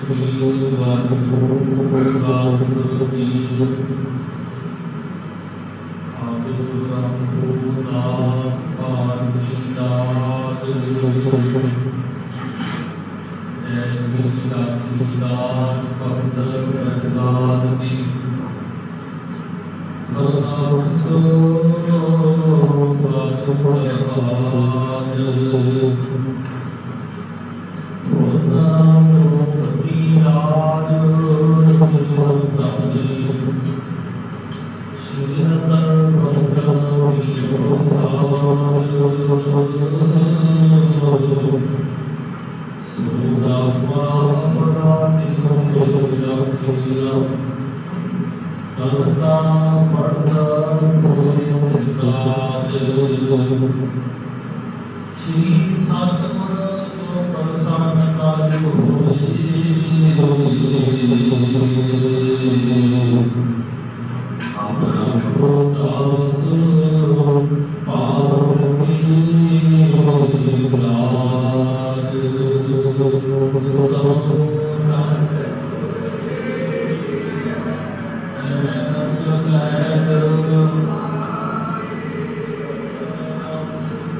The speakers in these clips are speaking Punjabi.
Sri Waheguru Sahib ji Thank you. ਕਰਤਾ ਪਰਦਾ ਕੋਈ ਨਿਕਾਤ ਸ੍ਰੀ ਸਤਗੁਰ ਸੋ ਪ੍ਰਸਾਦ ਕਾਜ ਹੋਏ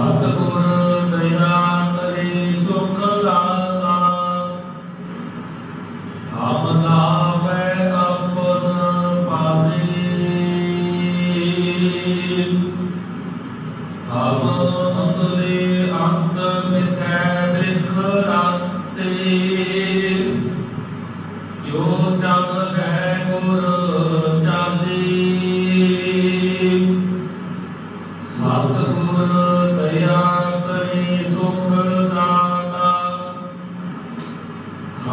ਸਤਿਗੁਰ ਦਇਆ ਕਰੇ ਸੁਖ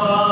あ。